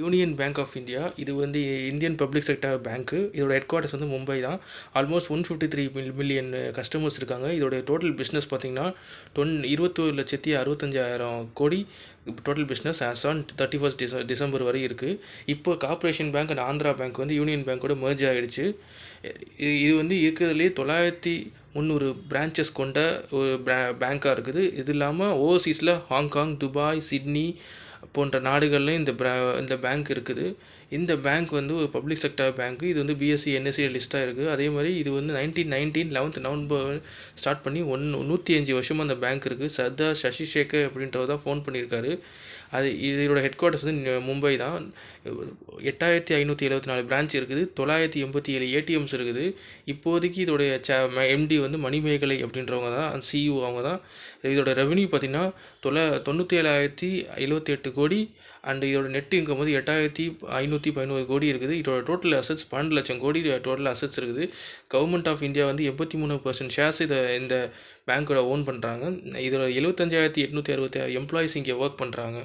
Union bank of India இது வந்து Indian public sector பேங்க்கு இதோட ஹெட் குவார்ட்டர்ஸ் வந்து மும்பை தான். Almost one fifty three mil million customers இருக்காங்க. இதோட டோட்டல் பிஸ்னஸ் பார்த்திங்கன்னா டொன் இருபத்தோரு லட்சத்தி அறுபத்தஞ்சாயிரம் crore total business as on thirty first Dec December வரை இருக்குது இப்போ corporation bank and Andhra bank வந்து யூனியன் பேங்க்கோட merge ஆகிடுச்சு இது வந்து இருக்கிறதுலே தொள்ளாயிரத்தி முந்நூறு பிரான்ச்சஸ் கொண்ட ஒரு பேங்காக இருக்குது. இது இல்லாமல் ஓவர்சீஸில் ஹாங்காங் துபாய் சிட்னி போன்ற நாடுகள்லையும் இந்த பிரா இந்த பேங்க் இருக்குது. இந்த பேங்க் வந்து ஒரு பப்ளிக் செக்டர் பேங்க்கு இது வந்து பிஎஸ்சி என்எஸ்சி லிஸ்ட்டாக இருக்குது அதே மாதிரி இது வந்து nineteen nineteen eleventh November start பண்ணி ஒன் நூற்றி அஞ்சு வருஷமாக அந்த பேங்க் இருக்குது சர்தார் சசி சேகர் அப்படின்றவர் தான் ஃபோன் பண்ணியிருக்காரு. அது இதோட ஹெட் குவார்ட்டர்ஸ் வந்து மும்பை தான். எட்டாயிரத்தி ஐநூற்றி எழுபத்தி நாலு பிரான்ச் இருக்குது. தொள்ளாயிரத்தி எண்பத்தி ஏழு ஏடிஎம்ஸ் இருக்குது. இப்போதைக்கு இதோடைய ச எம்டி வந்து மணிமேகலை அப்படின்றவங்க தான் சிஇஓ அவங்க தான். இதோட ரெவன்யூ பார்த்திங்கன்னா தொலை தொண்ணூற்றி ஏழாயிரத்தி எழுபத்தி எட்டு கோடி அண்ட் இதோட நெட் இன்கம் வந்து எட்டாயிரத்தி ஐநூற்றி பதினோரு கோடி இருக்குது. இதோட டோட்டல் அசட்ஸ் பன்னெண்டு லட்சம் கோடி டோட்டல் அசட்ஸ் இருக்குது. கவர்மெண்ட் ஆஃப் இந்தியா வந்து எண்பத்தி மூணு பர்சன்ட் ஷேர்ஸ் இதை இந்த பேங்க்கோட ஓன் பண்ணுறாங்க இதோட எழுபத்தஞ்சாயிரத்தி எட்நூற்றி அறுபத்தி ஆறு எம்ப்ளாயிஸ் இங்கே ஒர்க் பண்ணுறாங்க